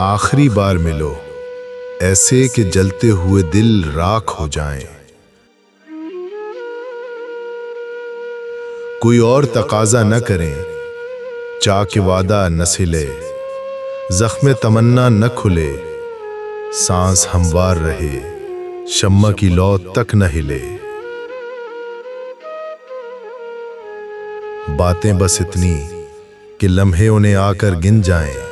आखिरी बार मिलो, ऐसे कि जलते हुए दिल राख हो जाएँ। कोई और तकाजा न करें चा के वादा न सिले, जख्म तमन्ना न खुले, सांस हमवार रहे, शम्मा की लौ तक न हिले। बातें बस इतनी कि लम्हे उन्हें आकर गिन जाएँ।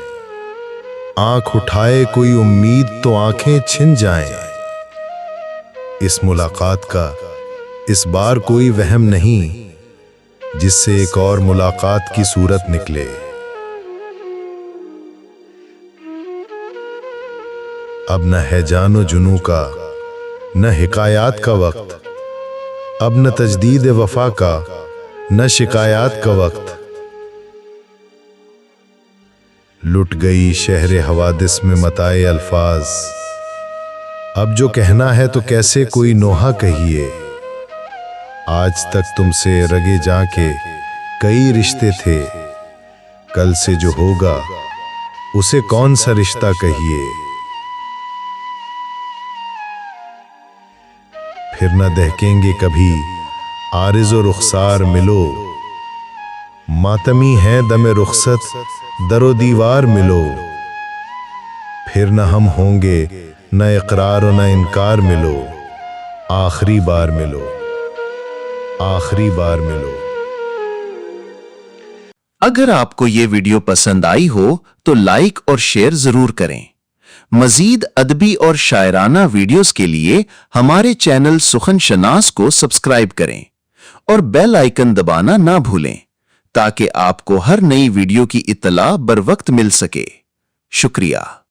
आँख उठाए, कोई उम्मीद तो आँखें छिन जाएँ। इस मुलाकात का इस बार कोई वहम नहीं, जिससे एक और मुलाकात की सूरत निकले। अब न है जानो जुनू का, न हिकायात का वक्त, अब न तजदीद वफा का, न शिकायत का वक्त। लुट गई शहर हवादिस में मताए अल्फाज। अब जो कहना है तो कैसे कोई नोहा कहिए? आज तक तुमसे रगे जाके कई रिश्ते थे। कल से जो होगा, उसे कौन सा रिश्ता कहिए? फिर न दहकेंगे कभी, आरिज और रुखसार मिलो। मातमी है दम रुखसत, दरो दीवार मिलो। फिर न हम होंगे, न इकरार और न इनकार मिलो। आखिरी बार मिलो। आखिरी बार मिलो। अगर आपको ये वीडियो पसंद आई हो तो लाइक और शेयर ज़रूर करें। मजीद अदबी और शायराना वीडियोस के लिए हमारे चैनल सुखन शनास को सब्सक्राइब करें और बेल आइकन दबाना ना भूलें। ताकि आपको हर नई वीडियो की इतला बर वक्त मिल सके। शुक्रिया।